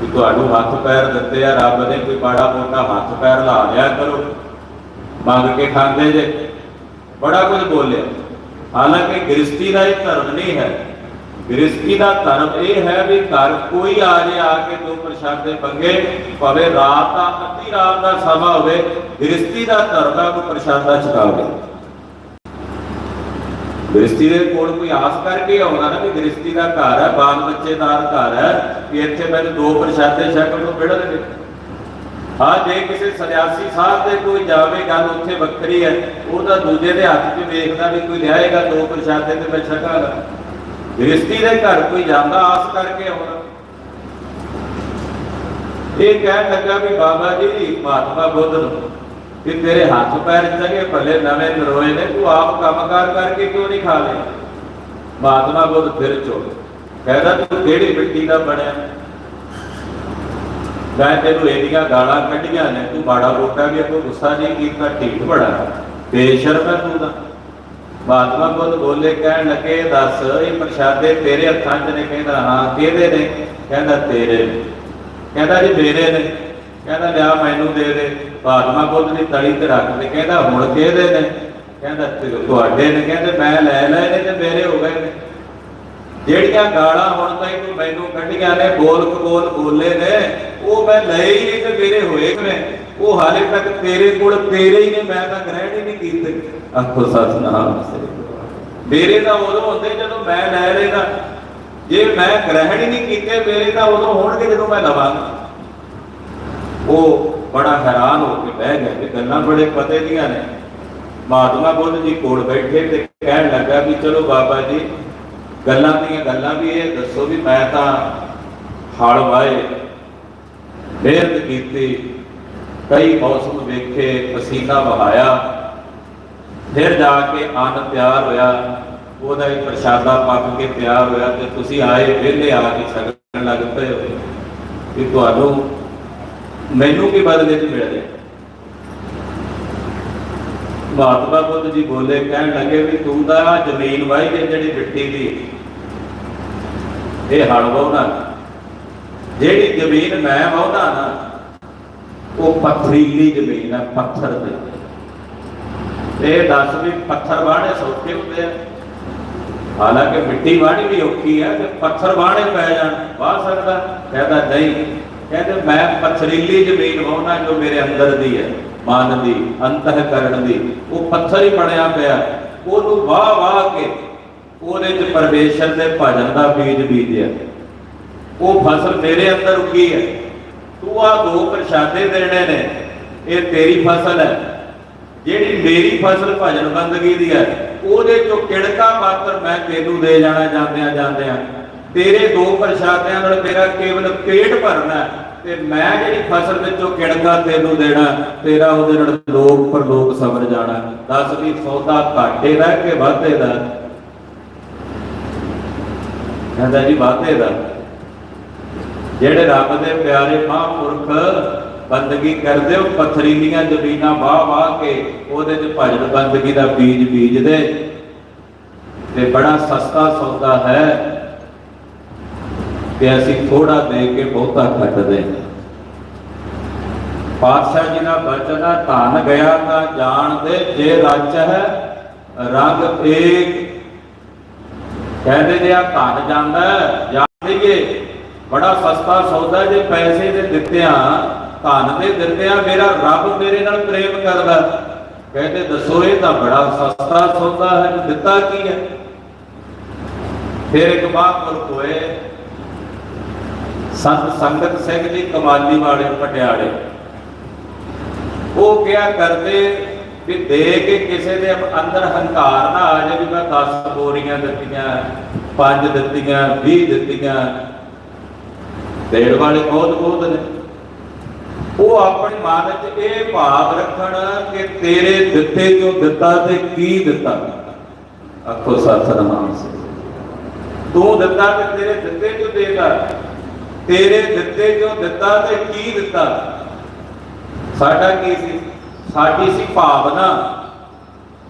ਕਿ ਤੁਹਾਨੂੰ ਹੱਥ ਪੈਰ ਦਿੱਤੇ ਆ ਰੱਬ ਨੇ, ਕੋਈ ਬਾੜਾ ਮੋਟਾ ਹੱਥ ਪੈਰ ਲਾ ਲਿਆ ਕਰੋ। ਮੰਗ ਕੇ ਖਾਂਦੇ ਜੇ। ਬੜਾ ਕੁਝ ਬੋਲਿਆ। ਹਾਲਾਂਕਿ ਗ੍ਰਸਤੀ ਦਾ ਇਹ ਧਰਮ ਨਹੀਂ ਹੈ। ਗ੍ਰਸਤੀ ਦਾ ਧਰਮ ਇਹ ਹੈ ਵੀ ਘਰ ਕੋਈ ਆ ਜੇ, ਆ ਕੇ ਦੋ ਪ੍ਰਸ਼ਾਦੇ ਮੰਗੇ, ਭਾਵੇਂ ਰਾਤ ਦਾ, ਅੱਧੀ ਰਾਤ ਦਾ ਸਮਾਂ ਹੋਵੇ ਗ੍ਰਸਤੀ ਦਾ ਧਰਮ ਹੈ ਕੋਈ ਪ੍ਰਸ਼ਾਦਾ ਛਕਾਵੇ। ਗ੍ਰਸਤੀ ਦੇ ਕੋਲ ਕੋਈ ਆਸ ਕਰਕੇ ਆਉਂਦਾ ਨਾ ਵੀ ਗ੍ਰਸਤੀ ਦਾ ਘਰ ਹੈ, ਬਾਲ ਬੱਚੇਦਾਰ ਘਰ ਹੈ ਕਿ ਇੱਥੇ ਮੈਨੂੰ ਦੋ ਪ੍ਰਸ਼ਾਦੇ ਛਕਣ ਨੂੰ ਮਿਲਣਗੇ ਹਾਂ, ਜੇ ਕਿਸੇ ਸੰਨਿਆਸੀ ਸਾਹਿਬ ਦੇ ਕੋਈ ਜਾਵੇ, ਗੱਲ ਉੱਥੇ ਵੱਖਰੀ ਹੈ। ਉਹ ਤਾਂ ਦੂਜੇ ਦੇ ਹੱਥ 'ਚ ਵੇਖਦਾ ਵੀ ਕੋਈ ਲਿਆਏਗਾ ਦੋ ਪ੍ਰਸ਼ਾਦੇ ਤੇ ਮੈਂ ਛਕਾਂਗਾ। ਗ੍ਰਸਤੀ ਦੇ ਘਰ ਕੋਈ ਜਾਂਦਾ, ਆਸ ਕਰਕੇ ਆਉਣਾ ਇਹ ਕਹਿਣ ਲੱਗਾ ਵੀ ਬਾਬਾ ਜੀ ਮਹਾਤਮਾ ਬੁੱਧ ਨੂੰ ਕਿ ਤੇਰੇ ਹੱਥ ਪੈਰ ਚੰਗੇ ਭਲੇ ਨਵੇਂ ਨਰੋਏ ਨੇ, ਤੂੰ ਆਪ ਕੰਮਕਾਰ ਕਰਕੇ ਕਿਉਂ ਨਹੀਂ ਖਾ ਲੈ ਮਹਾਤਮਾ ਬੁੱਧ ਫਿਰ ਚੁੱਪ। ਕਹਿੰਦਾ, ਤੂੰ ਕਿਹੜੀ ਮਿੱਟੀ ਦਾ ਬਣਿਆ? ਮੈਂ ਤੈਨੂੰ ਇਹਦੀਆਂ ਗਾਲਾਂ ਕੱਢੀਆਂ ਨੇ, ਤੂੰ ਮਾੜਾ ਮੋਟਾ ਵੀ ਕੋਈ ਗੁੱਸਾ ਨਹੀਂ ਕੀਤਾ ਢੀਠ ਬੜਾ। ਬੇਸ਼ਰਮ ਹੈ ਤੂੰ ਤਾਂ। ਮਹਾਤਮਾ ਬੁੱਧ ਬੋਲੇ, ਕਹਿਣ ਲੱਗੇ, ਦੱਸ, ਇਹ ਪ੍ਰਸ਼ਾਦੇ ਤੇਰੇ ਹੱਥਾਂ 'ਚ ਨੇ? ਕਹਿੰਦਾ, ਹਾਂ, ਕਿਹਦੇ ਨੇ? ਕਹਿੰਦਾ, ਤੇਰੇ ਨੇ। ਕਹਿੰਦਾ ਜੀ ਮੇਰੇ ਨੇ। ਕਹਿੰਦਾ ਲਿਆ ਮੈਨੂੰ ਦੇ ਦੇ ਮਹਾਤਮਾ ਬੁੱਧ ਦੀ ਤਲੀ ਤੇ ਰੱਖ ਦੇ, ਕਹਿੰਦਾ ਹੁਣ ਕਿਹਦੇ ਨੇ। ਕਹਿੰਦਾ ਤੁਹਾਡੇ ਨੇ, ਕਹਿੰਦੇ ਮੈਂ ਲੈ ਲਏ ਨੇ ਤੇ ਮੇਰੇ ਹੋ ਗਏ ਨੇ। ਜਿਹੜੀਆਂ ਗਾਲਾਂ ਹੁਣ ਤਾਈਂ ਮੈਨੂੰ ਕੱਢੀਆਂ ਨੇ, ਬੋਲ ਕਬੋਲ ਬੋਲੇ ਨੇ, ਉਹ ਮੈਂ ਲਏ ਹੀ ਨਹੀਂ ਤੇ ਮੇਰੇ ਹੋਏ ਨੇ। ਉਹ ਹਾਲੇ ਤੱਕ ਤੇਰੇ ਕੋਲ ਤੇਰੇ ਹੀ ਨੇ, ਮੈਂ ਤਾਂ ਗ੍ਰਹਿਣ ਹੀ ਨਹੀਂ ਕੀਤੇ। ਆਖੋ ਸਤਨਾਮ ਸ੍ਰੀ ਮੇਰੇ ਤਾਂ ਉਦੋਂ ਹੁੰਦੇ ਜਦੋਂ ਮੈਂ ਲੈ ਲੈਦਾ ਜੇ ਮੈਂ ਗ੍ਰਹਿਣ ਹੀ ਨਹੀਂ ਕੀਤੇ, ਮੇਰੇ ਤਾਂ ਉਦੋਂ ਹੋਣਗੇ ਜਦੋਂ ਮੈਂ ਲਵਾਂਗਾ। ਉਹ ਬੜਾ ਹੈਰਾਨ ਹੋ ਕੇ ਬਹਿ ਗਿਆ ਕਿ ਗੱਲਾਂ ਬੜੇ ਪਤੇ ਦੀਆਂ ਨੇ। ਮਹਾਤਮਾ ਬੁੱਧ ਜੀ ਕੋਲ ਬੈਠੇ ਤੇ ਕਹਿਣ ਲੱਗਾ ਵੀ ਚਲੋ ਬਾਬਾ ਜੀ, ਗੱਲਾਂ ਦੀਆਂ ਗੱਲਾਂ ਵੀ ਇਹ, ਦੱਸੋ ਵੀ ਮੈਂ ਤਾਂ ਹਲ ਵਾਏ। ਮਿਹਨਤ ਕੀਤੀ, ਕਈ ਮੌਸਮ ਵੇਖੇ, ਪਸੀਨਾ ਵਹਾਇਆ। ਫਿਰ ਜਾ ਕੇ ਅੰਨ ਤਿਆਰ ਹੋਇਆ, ਉਹਦਾ ਹੀ ਪ੍ਰਸ਼ਾਦਾ ਪੱਕ ਕੇ ਤਿਆਰ ਹੋਇਆ ਤੇ ਤੁਸੀਂ ਆਏ ਵਿਹਲੇ ਆ ਕੇ ਛਕਣ ਲੱਗ ਪਏ ਹੋ ਕਿ ਤੁਹਾਨੂੰ ਮੈਨੂੰ ਕੀ ਬਦਲੇ ਚ ਮਿਲ ਰਿਹਾ ਮਹਾਤਮਾ ਬੁੱਧ ਜੀ ਬੋਲੇ, ਕਹਿਣ ਲੱਗੇ ਵੀ ਤੂੰ ਤਾਂ ਜ਼ਮੀਨ ਵਾਹੀ ਹੈ ਜਿਹੜੀ ਮਿੱਟੀ ਦੀ। ਇਹ ਹਲ ਵਾਹੁਣਾ ਜਿਹੜੀ ਜ਼ਮੀਨ ਮੈਂ ਵਾਹੁਦਾ ਨਾ, ਉਹ ਪੱਥਰੀਲੀ ਜ਼ਮੀਨ ਹੈ, ਪੱਥਰ ਦੀ ਇਹ ਦੱਸ ਵੀ ਪੱਥਰ ਵਾਹਣੇ ਸੌਖੇ ਹੁੰਦੇ ਆ। ਹਾਲਾਂਕਿ ਮਿੱਟੀ ਵਾਹਣੀ ਵੀ ਔਖੀ ਹੈ, ਤੇ ਪੱਥਰ ਵਾਹਣੇ ਪੈ ਜਾਣ, ਵਾਹ ਸਕਦਾ ਕਹਿੰਦਾ ਨਹੀਂ। ਕਹਿੰਦੇ ਮੈਂ ਪੱਥਰੀਲੀ ਜ਼ਮੀਨ ਵਾਹੁਣਾ ਜੋ ਮੇਰੇ ਅੰਦਰ ਦੀ ਹੈ, ਮਨ ਦੀ ਅੰਤಃਕਰਣ ਦੀ। ਉਹ ਪੱਥਰ ਹੀ ਬਣਿਆ ਪਿਆ। ਉਹਨੂੰ ਵਾਹ ਵਾਹ ਕੇ ਉਹਦੇ ਚ ਪਰਮੇਸ਼ਰ ਦੇ ਭਜਨ ਦਾ ਬੀਜ ਬੀਜਿਆ। ਉਹ ਫਸਲ ਮੇਰੇ ਅੰਦਰ ਉੱਗੀ ਹੈ। ਤੂੰ ਆ ਦੋ ਪ੍ਰਸ਼ਾਦੇ ਦੇਣੇ ਨੇ। ਇਹ ਤੇਰੀ ਫਸਲ ਹੈ। ਜਿਹੜੀ ਮੇਰੀ ਫਸਲ ਭਜਨ ਬੰਦਗੀ ਦੀ ਹੈ, ਉਹਦੇ ਚੋਂ ਕਿੜਕਾ ਮਾਤਰ ਮੈਂ ਤੈਨੂੰ ਦੇ ਜਾਣਾ ਜਾਂਦਿਆਂ ਜਾਂਦਿਆਂ। ਤੇਰੇ ਦੋ ਪ੍ਰਸ਼ਾਦਿਆਂ ਨਾਲ ਮੇਰਾ ਕੇਵਲ ਪੇਟ ਭਰਨਾ ਤੇ ਮੈਂ ਜਿਹੜੀ ਫਸਲ ਵਿੱਚੋਂ ਕਿਣਕਾ ਤੈਨੂੰ ਦੇਣਾ, ਤੇਰਾ ਉਹਦੇ ਨਾਲ ਲੋਕ ਪਰਲੋਕ ਸਬਰ ਜਾਣਾ। ਦੱਸ ਵੀ ਸੌਦਾ ਘਾਟੇ ਦਾ ਕਿ ਵਾਧੇ ਦਾ? ਕਹਿੰਦਾ ਜੀ, ਵਾਧੇ ਦਾ। ਜਿਹੜੇ ਰੱਬ ਦੇ ਪਿਆਰੇ ਮਹਾਂਪੁਰਖ ਬੰਦਗੀ ਕਰਦੇ ਉਹ ਦੀਆਂ ਜ਼ਮੀਨਾਂ ਵਾਹ ਵਾਹ ਕੇ ਉਹਦੇ 'ਚ ਭਜਨ ਬੰਦਗੀ ਦਾ ਬੀਜ ਬੀਜਦੇ। ਤੇ ਬੜਾ ਸਸਤਾ ਸੌਦਾ ਹੈ। ਕਿ ਅਸੀਂ ਥੋੜਾ ਦੇ ਕੇ ਬਹੁਤਾ ਖੱਟਦੇ। ਹਾਂ ਪਾਤਸ਼ਾਹ ਜੀ ਦਾ ਬਚਨ ਹੈ, ਧਨ ਗਿਆ ਤਾਂ ਜਾਣਦੇ ਜੇ ਰੱਜ ਹੈ, ਰੰਗ ਏਕ। ਕਹਿੰਦੇ ਜੇ ਆ ਧਨ ਜਾਂਦਾ ਜਾਣ ਲਈਏ। ਬੜਾ ਸਸਤਾ ਸੌਦਾ ਜੇ ਪੈਸੇ ਦੇ ਦਿੱਤਿਆਂ ਧਨ ਦੇ ਦਿੱਤਿਆਂ ਮੇਰਾ ਰੱਬ ਮੇਰੇ ਨਾਲ ਪ੍ਰੇਮ ਕਰਦਾ ਕਹਿੰਦੇ ਦੱਸੋ, ਇਹ ਤਾਂ ਬੜਾ ਸਸਤਾ ਸੌਦਾ ਹੈ, ਦਿੱਤਾ ਕੀ ਹੈ? ਫਿਰ ਇੱਕ ਮਹਾਂਪੁਰਖ ਹੋਏ ਸੰਤ ਸੰਗਤ ਸਿੰਘ ਜੀ ਕਮਾਲੀ ਵਾਲੇ ਪਟਿਆਲੇ। ਉਹ ਕਿਹਾ ਕਰਦੇ ਵੀ ਦੇ ਕੇ ਕਿਸੇ ਦੇ ਅੰਦਰ ਹੰਕਾਰ ਨਾ ਆ ਜਾਵੇ ਵੀ ਮੈਂ 10 ਬੋਰੀਆਂ ਦਿੱਤੀਆਂ 5 ਦਿੱਤੀਆਂ 20 ਦਿੱਤੀਆਂ। ਦੇਣ ਵਾਲੇ ਬਹੁਤ ਬਹੁਤ ਨੇ। ਉਹ ਆਪਣੇ ਮਨ 'ਚ ਇਹ ਭਾਵ ਰੱਖਣ ਕਿ ਤੇਰੇ ਦਿੱਤੇ ਜੋ ਦਿੱਤਾ ਤੇ ਕੀ ਦਿੱਤਾ? ਆਖੋ ਸਤਨਾਮ ਸੇ ਤੂੰ ਦਿੱਤਾ ਤੇ ਤੇਰੇ ਦਿੱਤੇ ਜੋ ਦੇਗਾ ਤੇਰੇ ਦਿੱਤੇ ਜੋ ਦਿੱਤਾ ਤੇ ਕੀ ਦਿੱਤਾ? ਸਾਡਾ ਕੀ ਸੀ? ਸਾਡੀ ਸੀ ਭਾਵਨਾ।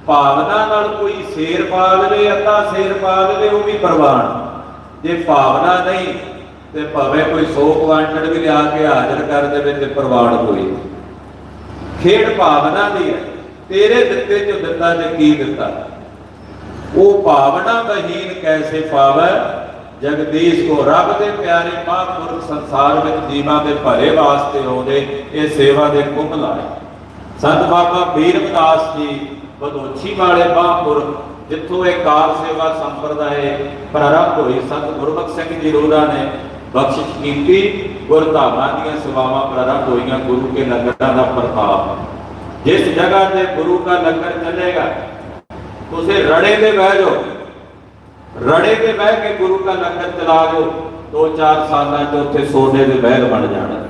ਭਾਵਨਾ ਨਾਲ ਕੋਈ ਸ਼ੇਰ ਪਾ ਲਵੇ, ਅੱਧਾ ਸ਼ੇਰ ਪਾ ਲਵੇ, ਉਹ ਵੀ ਪ੍ਰਵਾਨ। ਜੇ ਭਾਵਨਾ ਨਹੀਂ, ਤੇ ਭਾਵੇਂ ਕੋਈ 100 ਕੁਆਂਟਲ ਵੀ ਲਿਆ ਕੇ ਹਾਜ਼ਰ ਕਰ ਦੇਵੇ ਤੇ ਪ੍ਰਵਾਨ ਹੋਈ ਖੇਡ ਭਾਵਨਾ ਦੀ ਹੈ। ਤੇਰੇ ਦਿੱਤੇ ਜੋ ਦਿੱਤਾ ਤੇ ਕੀ ਦਿੱਤਾ? ਉਹ ਭਾਵਨਾ ਬਹੀਨ ਕੈਸੇ ਪਾਵੈ? ਜਗਦੀਸ਼ ਕੋ ਰੱਬ ਦੇ ਪਿਆਰੇ ਮਹਾਂਪੁਰਖ ਸੰਸਾਰ ਵਿੱਚ ਜੀਵਾਂ ਦੇ ਭਲੇ ਵਾਸਤੇ ਆਉਂਦੇ, ਇਹ ਸੇਵਾ ਦੇ ਕੁੰਭ ਲਾਏ। ਸੰਤ ਬਾਬਾ ਬੀਰਮਦਾਸ ਜੀ ਬਦੋਛੀ ਵਾਲੇ ਮਹਾਂਪੁਰਖ, ਜਿੱਥੋਂ ਇਹ ਕਾਰ ਸੇਵਾ ਸੰਪਰਦਾਇ ਪ੍ਰਾਰੰਭ ਹੋਈ, ਸੰਤ ਗੁਰਮੁਖ ਸਿੰਘ ਜੀ ਰੋੜਾ ਨੇ ਬਖਸ਼ਿਸ਼ ਕੀਤੀ, ਗੁਰਧਾਮਾਂ ਦੀਆਂ ਸੇਵਾਵਾਂ ਪ੍ਰਾਰੰਭ ਹੋਈਆਂ ਗੁਰੂ ਕੇ ਲੰਗਰਾਂ ਦਾ ਪ੍ਰਤਾਪ। ਜਿਸ ਜਗ੍ਹਾ ਤੇ ਗੁਰੂ ਦਾ ਲੰਗਰ ਚੱਲੇਗਾ, ਤੁਸੀਂ ਰੜੇ ਦੇ ਬਹਿ ਜਾਓ। ਰੜੇ ਤੇ ਬਹਿ ਕੇ ਗੁਰੂ ਦਾ ਲੰਗਰ ਚਲਾ ਜਾਓ ਦੋ ਚਾਰ ਸਾਲਾਂ ਚ ਉੱਥੇ ਸੋਨੇ ਦੇ ਮਹਿਲ ਬਣ ਜਾਣਾ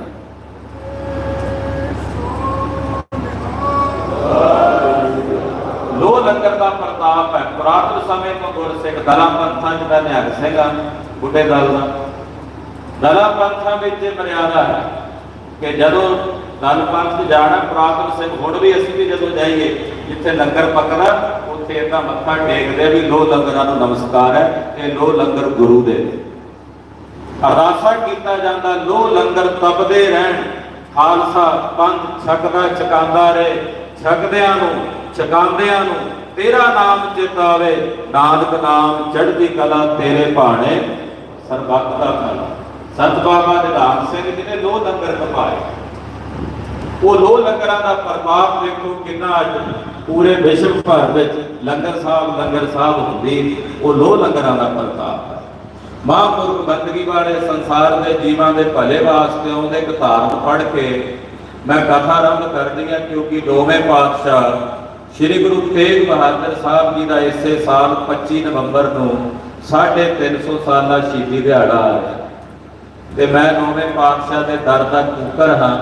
ਲੋ ਲੰਗਰ ਦਾ ਪ੍ਰਤਾਪ ਹੈ। ਪੁਰਾਤਨ ਸਮੇਂ ਤੋਂ ਗੁਰਸਿੱਖ ਦਲਾਂ ਪੰਥਾਂ ਚ ਦਾ ਨਿਹੰਗ ਸਿੰਘ ਆ, ਬੁੱਢੇ ਦਲ ਦਾ। ਦਲਾਂ ਪੰਥਾਂ ਵਿੱਚ ਇਹ ਮਰਿਆਦਾ ਹੈ ਕਿ ਜਦੋਂ ਦਲ ਪੰਥ 'ਚ ਜਾਣਾ, ਪੁਰਾਤਨ ਸਿੰਘ ਹੁਣ ਵੀ ਅਸੀਂ ਵੀ ਜਦੋਂ ਜਾਈਏ, ਜਿੱਥੇ ਲੰਗਰ ਪੱਕਦਾ ਉੱਥੇ ਇਹਦਾ ਮੱਥਾ ਟੇਕਦੇ ਵੀ ਲੋ ਲੰਗਰਾਂ ਨੂੰ ਨਮਸਕਾਰ ਹੈ ਇਹ ਲੋ ਲੰਗਰ ਗੁਰੂ ਦੇ ਅਰਦਾਸਾ ਕੀਤਾ ਜਾਂਦਾ ਲੋ ਲੰਗਰ ਤਪਦੇ ਰਹਿਣ। ਖਾਲਸਾ ਪੰਥ ਛਕਦਾ, ਛਕਾਉਂਦਾ ਰਹੇ। ਛਕਦਿਆਂ ਨੂੰ, ਛਕਾਉਂਦਿਆਂ ਨੂੰ ਤੇਰਾ ਨਾਮ ਚਿਤਾਵੇ ਨਾਨਕ ਨਾਮ ਚੜ੍ਹਦੀ ਕਲਾ ਤੇਰੇ ਭਾਣੇ। ਸਰਬੱਤ ਦਾ ਭਲਾ। ਸੰਤ ਬਾਬਾ ਨਿਧਾਨ ਸਿੰਘ ਜੀ ਨੇ ਲੋ ਲੰਗਰ ਕਪਾਏ ਉਹ ਲੋ ਲੰਗਰਾਂ ਦਾ ਪ੍ਰਭਾਵ ਦੇਖੋ ਕਿੰਨਾ ਅੱਜ ਪੂਰੇ ਵਿਸ਼ਵ ਭਰ ਵਿੱਚ ਲੰਗਰ ਸਾਹਿਬ ਲੰਗਰ ਸਾਹਿਬ ਹੁੰਦੀ ਉਹ ਲੋ ਲੰਗਰਾਂ ਦਾ ਪ੍ਰਤਾਪ ਮਹਾਂਪੁਰਖ ਬੰਦਗੀ ਵਾਲੇ ਸੰਸਾਰ ਦੇ ਜੀਵਾਂ ਦੇ ਭਲੇ ਵਾਸਤੇ ਆਉਂਦੇ ਇੱਕ ਪੜ੍ਹ ਕੇ ਮੈਂ ਕਥਾ ਆਰੰਭ ਕਰਦੀ ਹਾਂ, ਕਿਉਂਕਿ ਦੋਵੇਂ ਪਾਤਸ਼ਾਹ ਸ੍ਰੀ ਗੁਰੂ ਤੇਗ ਬਹਾਦਰ ਸਾਹਿਬ ਜੀ ਦਾ ਇਸੇ ਸਾਲ 25 ਨਵੰਬਰ ਨੂੰ 350 ਸਾਲਾ ਸ਼ਹੀਦੀ ਦਿਹਾੜਾ ਆ ਰਿਹਾ ਤੇ ਮੈਂ ਨੌਵੇਂ ਪਾਤਸ਼ਾਹ ਦੇ ਦਰ ਦਾ ਕੂਕਰ ਹਾਂ।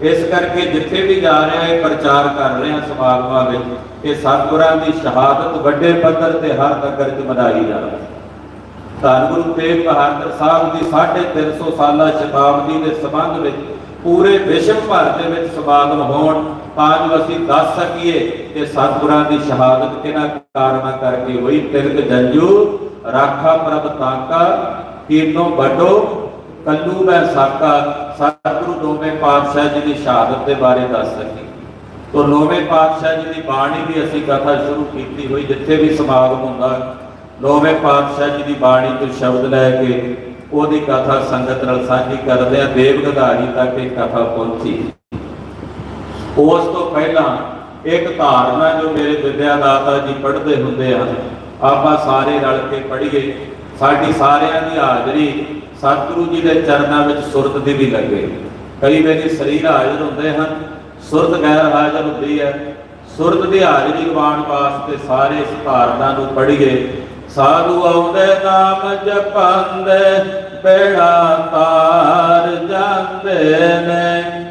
ਇਸ ਕਰਕੇ ਜਿੱਥੇ ਵੀ ਜਾ ਰਿਹਾ, ਇਹ ਪ੍ਰਚਾਰ ਕਰ ਰਿਹਾ ਸਮਾਗਮਾਂ ਵਿੱਚ ਕਿ ਸਤਿਗੁਰਾਂ ਦੀ ਸ਼ਹਾਦਤ ਵੱਡੇ ਪੱਧਰ ਤੇ ਹਰ ਨਗਰ 'ਚ ਮਨਾਈ ਜਾਵੇ। ਧੰਨ ਗੁਰੂ ਤੇਗ ਬਹਾਦਰ ਸਾਹਿਬ ਦੀ 350 ਸਾਲਾ ਸ਼ਤਾਬਦੀ ਦੇ ਸੰਬੰਧ ਵਿੱਚ ਪੂਰੇ ਵਿਸ਼ਵ ਭਰ ਦੇ ਵਿੱਚ ਸਮਾਗਮ ਹੋਣ, ਤਾਂ ਜੋ ਅਸੀਂ ਦੱਸ ਸਕੀਏ ਕਿ ਸਤਿਗੁਰਾਂ ਦੀ ਸ਼ਹਾਦਤ ਕਿਹਨਾਂ ਕਾਰਨਾਂ ਕਰਕੇ ਹੋਈ। ਤਿਲਕ ਜੰਜੂ, ਰਾਖਾ ਪ੍ਰਭ ਤਾਕਾ ਕੀਰਨੋ ਵੱਡੋ ਕੱਲੂ ਮੈਂ ਸਾਕਾ, ਸਤਿਗੁਰੂ ਦੋਵੇਂ ਪਾਤਸ਼ਾਹ ਜੀ ਦੀ ਸ਼ਹਾਦਤ ਦੇ ਬਾਰੇ ਦੱਸ ਸਕੀ। ਤੋ ਨੌਵੇਂ ਪਾਤਸ਼ਾਹ ਜੀ ਦੀ ਬਾਣੀ ਦੀ ਅਸੀਂ ਕਥਾ ਸ਼ੁਰੂ ਕੀਤੀ ਹੋਈ, ਜਿੱਥੇ ਵੀ ਸਮਾਗਮ ਹੁੰਦਾ ਨੌਵੇਂ ਪਾਤਸ਼ਾਹ ਜੀ ਦੀ ਬਾਣੀ ਤੋਂ ਸ਼ਬਦ ਲੈ ਕੇ ਉਹਦੀ ਕਥਾ ਸੰਗਤ ਨਾਲ ਸਾਂਝੀ ਕਰਦੇ ਆ ਦੇਵ ਗਧਾਰੀ ਤੱਕ ਇਹ ਕਥਾ ਪਹੁੰਚੀ। ਉਸ ਤੋਂ ਪਹਿਲਾਂ ਇੱਕ ਧਾਰਨਾ ਜੋ ਮੇਰੇ ਵਿਦਿਆ ਦਾਤਾ ਜੀ ਪੜ੍ਹਦੇ ਹੁੰਦੇ ਹਨ, ਆਪਾਂ ਸਾਰੇ ਰਲ ਕੇ ਪੜ੍ਹੀਏ। ਸਾਡੀ ਸਾਰਿਆਂ ਦੀ ਹਾਜ਼ਰੀ ਸਤਿਗੁਰੂ ਜੀ ਦੇ ਚਰਨਾਂ ਵਿੱਚ ਸੁਰਤ ਦੀ ਵੀ ਲੱਗੇ। ਕਈ ਵਾਰੀ ਸਰੀਰ ਹਾਜ਼ਰ ਹੁੰਦੇ ਹਨ, ਸੁਰਤ ਗੈਰ ਹਾਜ਼ਰ ਹੁੰਦੀ ਹੈ। ਸੁਰਤ ਦੀ ਹਾਜ਼ਰੀ ਲਵਾਉਣ ਵਾਸਤੇ ਸਾਰੇ ਇਸ ਨੂੰ ਪੜ੍ਹੀਏ। ਸਾਧੂ ਆਉਂਦੇ ਨਾਮ ਜਪੰਦੇ ਬੇੜਾ ਤਾਰ ਜਾਂਦੇ ਨੇ।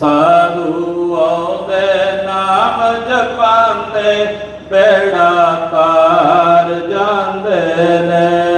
ਸਾਧੂ ਆਉਂਦੇ ਨਾਮ ਜਪਾਂਦੇ ਬੇੜਾ ਤਾਰ ਜਾਂਦੇ ਨੇ।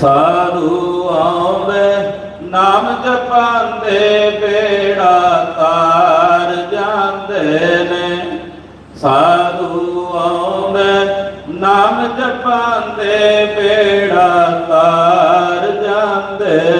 ਸਾਧੂ ਆਉਂਦੇ, ਨਾਮ ਜਪਾਂਦੇ ਬੇੜਾ ਤਾਰ ਜਾਂਦੇ ਨੇ। ਸਾਧੂ ਆਉਂਦੇ, ਨਾਮ ਜਪਾਂਦੇ ਬੇੜਾ ਤਾਰ ਜਾਂਦੇ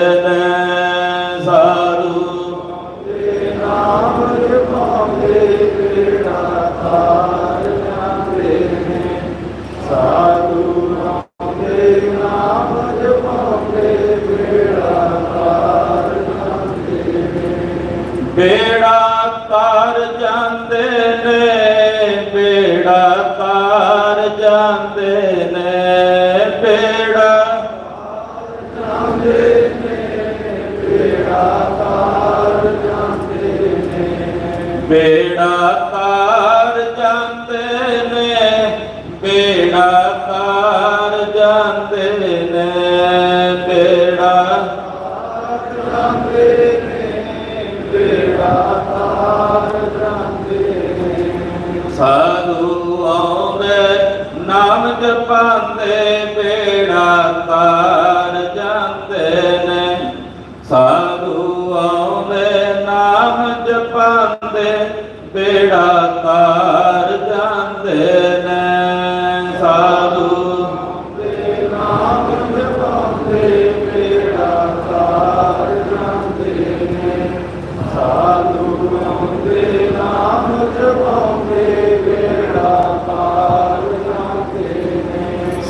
ਸਾਧੂ।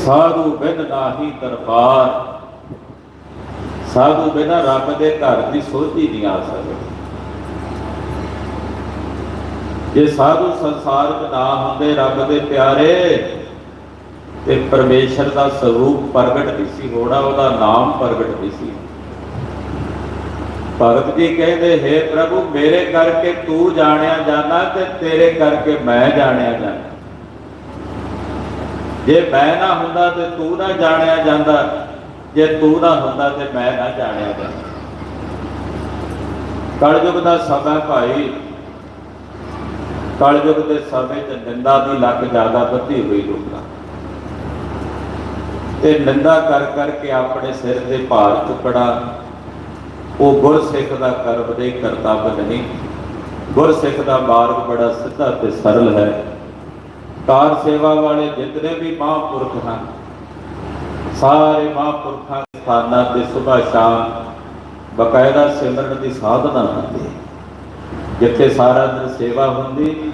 ਸਾਧੂ ਬਿਨ ਨਾਹੀ ਦਰਬਾਰ। ਸਾਧੂ ਬਿਨਾ ਰੱਬ ਦੇ ਘਰ ਦੀ ਸੋਚੀ ਨਹੀਂ ਆ ਸਕਦਾ। ਜੇ ਸਾਧੂ ਸੰਸਾਰ ਨਾ ਹੁੰਦੇ ਰੱਬ ਦੇ ਪਿਆਰੇ, ਤੇ ਪਰਮੇਸ਼ਰ ਦਾ ਸਰੂਪ ਪ੍ਰਗਟ ਨਹੀਂ ਸੀ ਹੋਣਾ, ਉਹਦਾ ਨਾਮ ਪ੍ਰਗਟ ਨਹੀਂ ਸੀ। ਭਗਤ ਜੀ ਕਹਿੰਦੇ, ਹੈ ਪ੍ਰਭੂ, ਮੇਰੇ ਕਰਕੇ ਤੂੰ ਜਾਣਿਆ ਜਾਣਾ ਤੇ ਤੇਰੇ ਕਰਕੇ ਮੈਂ ਜਾਣਿਆ ਜਾਣਾ ਜੇ ਮੈਂ ਨਾ ਹੁੰਦਾ ਤੇ ਤੂੰ ਨਾ ਜਾਣਿਆ ਜਾਂਦਾ, ਜੇ ਤੂੰ ਨਾ ਹੁੰਦਾ ਤੇ ਮੈਂ ਨਾ ਜਾਣਿਆ ਜਾਂਦਾ। ਕਲਯੁਗ ਦਾ ਸਦਾ ਭਾਈ ਕਲਯੁਗ ਦੇ ਸਮੇਂ 'ਚ ਨਿੰਦਾ ਦੀ ਲੱਗ ਜ਼ਿਆਦਾ ਵੱਧੀ ਹੋਈ ਲੋਕਾਂ ਤੇ ਨਿੰਦਾ ਕਰ ਕਰਕੇ ਆਪਣੇ ਸਿਰ ਦੇ ਭਾਰ ਚੁੱਕਣਾ, ਉਹ ਗੁਰਸਿੱਖ ਦਾ ਕਰਮ ਦੇ ਕਰਤੱਵ ਨਹੀਂ। ਗੁਰਸਿੱਖ ਦਾ ਮਾਰਗ ਬੜਾ ਸਿੱਧਾ ਤੇ ਸਰਲ ਹੈ। ਕਾਰ ਸੇਵਾ ਵਾਲੇ ਜਿੰਨੇ ਵੀ ਮਹਾਂਪੁਰਖ ਹਨ, ਸਾਰੇ ਮਹਾਂਪੁਰਖਾਂ ਸਥਾਨਾਂ ਤੇ ਸੁਬਹ ਸ਼ਾਮ ਬਕਾਇਦਾ ਸਿਮਰਨ ਦੀ ਸਾਧਨਾ ਹੁੰਦੀ ਹੈ। ਜਿੱਥੇ ਸਾਰਾ ਦਿਨ ਸੇਵਾ ਹੁੰਦੀ